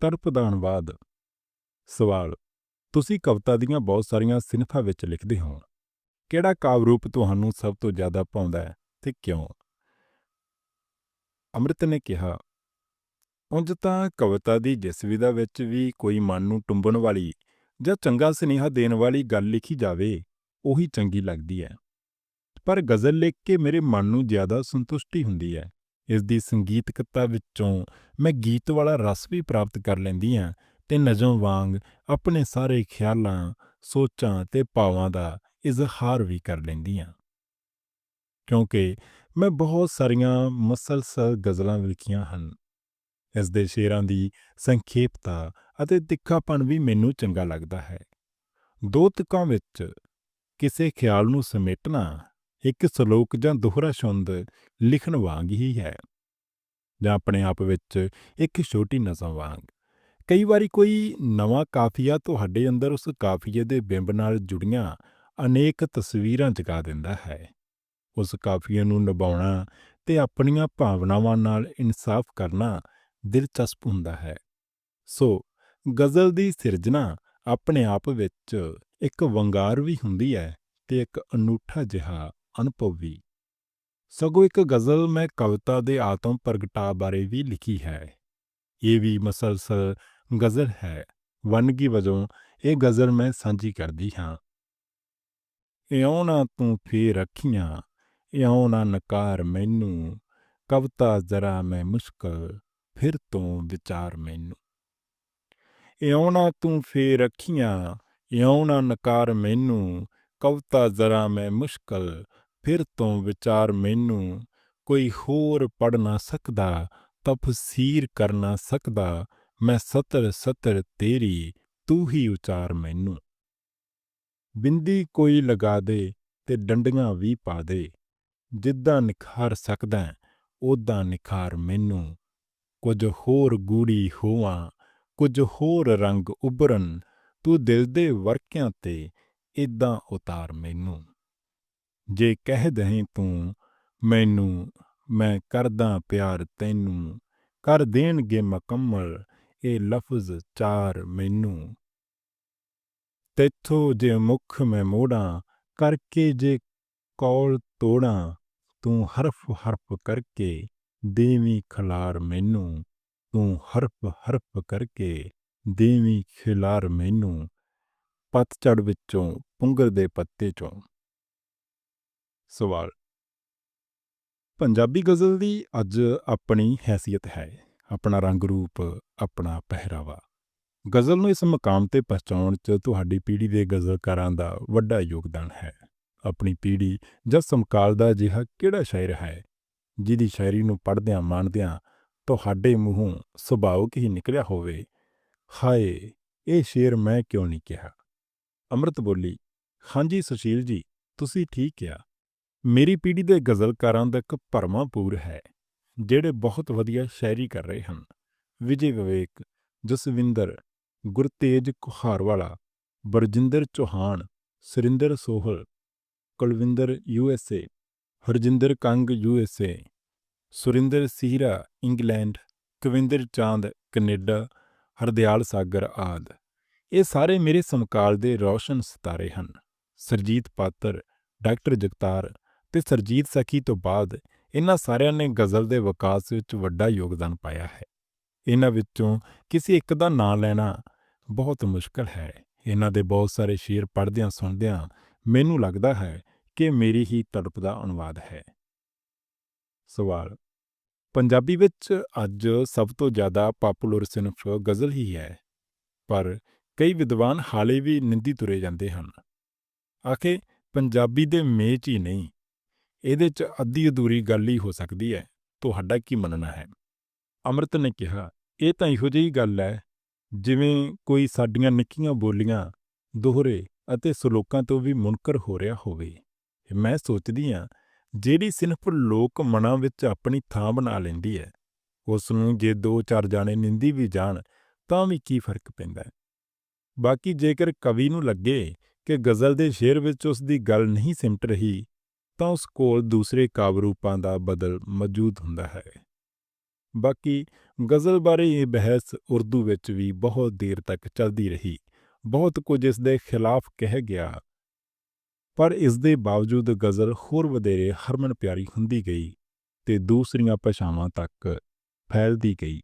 ਤਰਪ ਸਵਾਲ, ਤੁਸੀਂ ਕਵਿਤਾ ਦੀਆਂ ਬਹੁਤ ਸਾਰੀਆਂ ਸਿਨਫਾਂ ਵਿੱਚ ਲਿਖਦੇ ਹੋ। ਕਿਹੜਾ ਕਾਵਿ ਰੂਪ ਤੁਹਾਨੂੰ ਸਭ ਤੋਂ ਜ਼ਿਆਦਾ ਪਾਉਂਦਾ ਹੈ ਤੇ ਕਿਉਂ? ਅੰਮ੍ਰਿਤ ਨੇ ਕਿਹਾ, ਉਂਝ ਤਾਂ ਕਵਿਤਾ ਦੀ ਜਿਸ ਵਿਧਾ ਵਿੱਚ ਵੀ ਕੋਈ ਮਨ ਨੂੰ ਟੁੰਬਣ ਵਾਲੀ ਜਾਂ ਚੰਗਾ ਸੁਨੇਹਾ ਦੇਣ ਵਾਲੀ ਗੱਲ ਲਿਖੀ ਜਾਵੇ, ਉਹੀ ਚੰਗੀ ਲੱਗਦੀ ਹੈ। ਪਰ ਗਜ਼ਲ ਲਿਖ ਕੇ ਮੇਰੇ ਮਨ ਨੂੰ ਜ਼ਿਆਦਾ ਸੰਤੁਸ਼ਟੀ ਹੁੰਦੀ ਹੈ। ਇਸ ਦੀ ਸੰਗੀਤਕਤਾ ਵਿੱਚੋਂ ਮੈਂ ਗੀਤ ਵਾਲਾ ਰਸ ਵੀ ਪ੍ਰਾਪਤ ਕਰ ਲੈਂਦੀ ਹਾਂ ਤੇ ਨਜ਼ਮ ਵਾਂਗ ਆਪਣੇ ਸਾਰੇ ਖਿਆਲਾਂ, ਸੋਚਾਂ ਤੇ ਭਾਵਾਂ ਦਾ ਇਜ਼ਹਾਰ ਵੀ ਕਰ ਲੈਂਦੀ ਹਾਂ। ਕਿਉਂਕਿ ਮੈਂ ਬਹੁਤ ਸਾਰੀਆਂ ਮਸਲਸਲ ਗਜ਼ਲਾਂ ਲਿਖੀਆਂ ਹਨ। ਇਸ ਦੇ ਸ਼ੇਰਾਂ ਦੀ ਸੰਖੇਪਤਾ ਅਤੇ ਤਿੱਖਾਪਣ ਵੀ ਮੈਨੂੰ ਚੰਗਾ ਲੱਗਦਾ ਹੈ। ਦੋ ਤੁਕਾਂ ਵਿੱਚ ਕਿਸੇ ਖਿਆਲ ਨੂੰ ਸਮੇਟਣਾ ਇੱਕ ਸ਼ਲੋਕ ਜਾਂ ਦੋਹਰਾ ਛੰਦ ਲਿਖਣ ਵਾਂਗ ਹੀ ਹੈ ਜਾਂ ਆਪਣੇ ਆਪ ਵਿੱਚ ਇੱਕ ਛੋਟੀ ਨਜ਼ਮ ਵਾਂਗ। ਕਈ ਵਾਰੀ ਕੋਈ ਨਵਾਂ ਕਾਫੀਆ ਤੁਹਾਡੇ ਅੰਦਰ ਉਸ ਕਾਫੀਏ ਦੇ ਬਿੰਬ ਨਾਲ ਜੁੜੀਆਂ ਅਨੇਕ ਤਸਵੀਰਾਂ ਜਗਾ ਦਿੰਦਾ ਹੈ। ਉਸ ਕਾਫੀਏ ਨੂੰ ਨਿਭਾਉਣਾ ਤੇ ਆਪਣੀਆਂ ਭਾਵਨਾਵਾਂ ਨਾਲ ਇਨਸਾਫ ਕਰਨਾ ਦਿਲਚਸਪ ਹੁੰਦਾ ਹੈ। ਸੋ ਗਜ਼ਲ ਦੀ ਸਿਰਜਣਾ ਆਪਣੇ ਆਪ ਵਿੱਚ ਇੱਕ ਵੰਗਾਰ ਵੀ ਹੁੰਦੀ ਹੈ ਤੇ ਇੱਕ ਅਨੂਠਾ ਜਿਹਾ ਅਨੁਭਵ। ਵੀ ਸਗੋਂ ਇੱਕ ਗਜ਼ਲ ਮੈਂ ਕਵਿਤਾ ਦੇ ਆਤਮ ਪ੍ਰਗਟਾ ਬਾਰੇ ਵੀ ਲਿਖੀ ਹੈ। ਇਹ ਵੀ ਮਸਲਸਲ ਗਜ਼ਲ ਹੈ। ਵਨਗੀ ਵਜੋਂ ਇਹ ਗਜ਼ਲ ਮੈਂ ਸਾਂਝੀ ਕਰਦੀ ਹਾਂ। ਇਉਂ ਨਾ ਤੂੰ ਫੇਰ ਅੱਖੀਆਂ, ਇਉਂ ਨਾ ਨਕਾਰ ਮੈਨੂੰ। ਕਵਿਤਾ ਜ਼ਰਾ ਮੈਂ ਮੁਸ਼ਕਲ, ਫਿਰ ਤੋਂ ਵਿਚਾਰ ਮੈਨੂੰ। ਇਉਂ ਨਾ ਤੂੰ ਫੇਰ ਅੱਖੀਆਂ, ਇਉਂ ਨਾ ਨਕਾਰ ਮੈਨੂੰ। ਕਵਿਤਾ ਜ਼ਰਾ ਮੈਂ ਮੁਸ਼ਕਲ ਫਿਰ ਤੋਂ ਵਿਚਾਰ ਮੈਨੂੰ, ਕੋਈ ਹੋਰ ਪੜ ਨਾ ਸਕਦਾ ਤਫਸੀਰ ਕਰ ਨਾ ਸਕਦਾ, ਮੈਂ ਸਤਰ ਸਤਰ ਤੇਰੀ, ਤੂੰ ਹੀ ਉਚਾਰ ਮੈਨੂੰ। ਬਿੰਦੀ ਕੋਈ ਲਗਾ ਦੇ ਤੇ ਡੰਡੀਆਂ ਵੀ ਪਾ ਦੇ, ਜਿੱਦਾਂ ਨਿਖਾਰ ਸਕਦਾ ਉਦਾਂ ਨਿਖਾਰ ਮੈਨੂੰ। ਕੁਝ ਹੋਰ ਗੂੜੀ ਹੋਵਾਂ, ਕੁਝ ਹੋਰ ਰੰਗ ਉਭਰਨ, ਤੂੰ ਦਿਲ ਦੇ ਵਰਕਿਆਂ ਤੇ ਇਦਾਂ ਉਤਾਰ ਮੈਨੂੰ। ਜੇ ਕਹਿ ਦਹੀਂ ਤੂੰ, ਮੈਨੂੰ, ਮੈਂ ਕਰਦਾ ਪਿਆਰ ਤੈਨੂੰ, ਕਰ ਦੇਣਗੇ ਮੁਕੰਮਲ, ਇਹ ਲਫ਼ਜ਼ ਚਾਰ ਮੈਨੂੰ। ਤੇਥੋਂ ਜੇ ਮੁਖ ਮੈਂ ਮੋੜਾਂ, ਕਰਕੇ ਜੇ ਕੌਲ ਤੋੜਾਂ, ਤੂੰ ਹਰਫ ਹਰਫ ਕਰਕੇ, ਦੇਵੀਂ ਖਿਲਾਰ ਮੈਨੂੰ, ਤੂੰ ਹਰਫ ਹਰਫ ਕਰਕੇ, ਦੇਵੀਂ ਖਿਲਾਰ ਮੈਨੂੰ, ਪਤਝੜ ਵਿੱਚੋਂ, ਪੁੰਗਰ ਦੇ ਪੱਤੇ ਚੋਂ। ਸਵਾਲ। ਪੰਜਾਬੀ ਗਜ਼ਲ ਦੀ ਅੱਜ ਆਪਣੀ ਹੈਸੀਅਤ ਹੈ, ਆਪਣਾ ਰੰਗ ਰੂਪ, ਆਪਣਾ ਪਹਿਰਾਵਾ। ਗਜ਼ਲ ਨੂੰ ਇਸ ਮਕਾਮ ਤੇ ਪਹੁੰਚਾਉਣ 'ਚ ਤੁਹਾਡੀ ਪੀੜ੍ਹੀ ਦੇ ਗਜ਼ਲਕਾਰਾਂ ਦਾ ਵੱਡਾ ਯੋਗਦਾਨ ਹੈ। ਆਪਣੀ ਪੀੜ੍ਹੀ ਜਾਂ ਸਮਕਾਲ ਦਾ ਅਜਿਹਾ ਕਿਹੜਾ ਸ਼ਾਇਰ ਹੈ, ਜਿਹਦੀ ਸ਼ਾਇਰੀ ਨੂੰ ਪੜ੍ਹਦਿਆਂ ਮਾਣਦਿਆਂ ਤੁਹਾਡੇ ਮੂੰਹੋਂ ਸੁਭਾਵਕ ਹੀ ਨਿਕਲਿਆ ਹੋਵੇ, ਹਾਏ, ਇਹ ਸ਼ੇਰ ਮੈਂ ਕਿਉਂ ਨਹੀਂ ਕਿਹਾ? ਅੰਮ੍ਰਿਤ ਬੋਲੀ, ਹਾਂਜੀ, ਸੁਸ਼ੀਲ ਜੀ, ਤੁਸੀਂ ਠੀਕ ਕਿਹਾ ਮੇਰੀ ਪੀੜ੍ਹੀ ਦੇ ਗਜ਼ਲਕਾਰਾਂ ਦਾ ਇੱਕ ਭਰਮਾ ਪੂਰ ਹੈ, ਜਿਹੜੇ ਬਹੁਤ ਵਧੀਆ ਸ਼ਾਇਰੀ ਕਰ ਰਹੇ ਹਨ। Vijay Vivek, Jaswinder, Gurtej Kuharwala, Barjinder Chauhan, Surinder Sohal, Kulwinder U S A, Harjinder Kang U S A, Surinder Seera England Kavinder Chand Canada, Hardial Sagar ਆਦ। ਇਹ ਸਾਰੇ ਮੇਰੇ ਸਮਕਾਲ ਦੇ ਰੌਸ਼ਨ ਸਿਤਾਰੇ ਹਨ। ਸਰਜੀਤ ਪਾਤਰ, ਡਾਕਟਰ ਜਗਤਾਰ ਤੇ ਸਰਜੀਤ ਸਖੀ ਤੋਂ ਬਾਅਦ ਇਹਨਾਂ ਸਾਰਿਆਂ ਨੇ ਗਜ਼ਲ ਦੇ ਵਿਕਾਸ ਵਿੱਚ ਵੱਡਾ ਯੋਗਦਾਨ ਪਾਇਆ ਹੈ। ਇਹਨਾਂ ਵਿੱਚੋਂ ਕਿਸੇ ਇੱਕ ਦਾ ਨਾਂ ਲੈਣਾ ਬਹੁਤ ਮੁਸ਼ਕਲ ਹੈ। ਇਹਨਾਂ ਦੇ ਬਹੁਤ ਸਾਰੇ ਸ਼ੇਰ ਪੜ੍ਹਦਿਆਂ ਸੁਣਦਿਆਂ ਮੈਨੂੰ ਲੱਗਦਾ ਹੈ ਕਿ ਮੇਰੀ ਹੀ ਤੜਪ ਦਾ ਅਨੁਵਾਦ ਹੈ। ਸਵਾਲ ਪੰਜਾਬੀ ਵਿੱਚ ਅੱਜ ਸਭ ਤੋਂ ਜ਼ਿਆਦਾ ਪਪੂਲਰ ਸਿਨਫ ਗਜ਼ਲ ਹੀ ਹੈ, ਪਰ ਕਈ ਵਿਦਵਾਨ ਹਾਲੇ ਵੀ ਨਿੰਦੀ ਤੁਰੇ ਜਾਂਦੇ ਹਨ। ਆਖੇ, ਪੰਜਾਬੀ ਦੇ ਮੇਚ ਹੀ ਨਹੀਂ ਇਹਦੇ 'ਚ ਅੱਧੀ ਅਧੂਰੀ ਗੱਲ ਹੀ ਹੋ ਸਕਦੀ ਹੈ। ਤੁਹਾਡਾ ਕੀ ਮੰਨਣਾ ਹੈ? ਅੰਮ੍ਰਿਤ ਨੇ ਕਿਹਾ, ਇਹ ਤਾਂ ਇਹੋ ਜਿਹੀ ਗੱਲ ਹੈ, ਜਿਵੇਂ ਕੋਈ ਸਾਡੀਆਂ ਨਿੱਕੀਆਂ ਬੋਲੀਆਂ, ਦੋਹਰੇ ਅਤੇ ਸਲੋਕਾਂ ਤੋਂ ਵੀ ਮੁਨਕਰ ਹੋ ਰਿਹਾ ਹੋਵੇ। ਮੈਂ ਸੋਚਦੀ ਹਾਂ, ਜਿਹੜੀ ਸਿਰਫ ਲੋਕ ਮਨਾਂ ਵਿੱਚ ਆਪਣੀ ਥਾਂ ਬਣਾ ਲੈਂਦੀ ਹੈ ਉਸ ਨੂੰ ਜੇ ਦੋ ਚਾਰ ਜਾਣੇ ਨਿੰਦੀ ਵੀ ਜਾਣ, ਤਾਂ ਵੀ ਕੀ ਫ਼ਰਕ ਪੈਂਦਾ ਹੈ? ਬਾਕੀ ਜੇਕਰ ਕਵੀ ਨੂੰ ਲੱਗੇ ਕਿ ਗਜ਼ਲ ਦੇ ਸ਼ੇਰ ਵਿੱਚ ਉਸ ਦੀ ਗੱਲ ਨਹੀਂ ਸਿਮਟ ਰਹੀ ਤਾਂ ਉਸ ਕੋਲ ਦੂਸਰੇ ਕਾਵਿ ਰੂਪਾਂ ਦਾ ਬਦਲ ਮੌਜੂਦ ਹੁੰਦਾ ਹੈ। ਬਾਕੀ ਗਜ਼ਲ ਬਾਰੇ ਇਹ ਬਹਿਸ ਉਰਦੂ ਵਿੱਚ ਵੀ ਬਹੁਤ ਦੇਰ ਤੱਕ ਚੱਲਦੀ ਰਹੀ। ਬਹੁਤ ਕੁਝ ਇਸ ਦੇ ਖਿਲਾਫ ਕਹਿ ਗਿਆ। ਪਰ ਇਸ ਦੇ ਬਾਵਜੂਦ ਗਜ਼ਲ ਹੋਰ ਵਧੇਰੇ ਹਰਮਨ ਪਿਆਰੀ ਹੁੰਦੀ ਗਈ ਤੇ ਦੂਸਰੀਆਂ ਭਾਸ਼ਾਵਾਂ ਤੱਕ ਫੈਲਦੀ ਗਈ।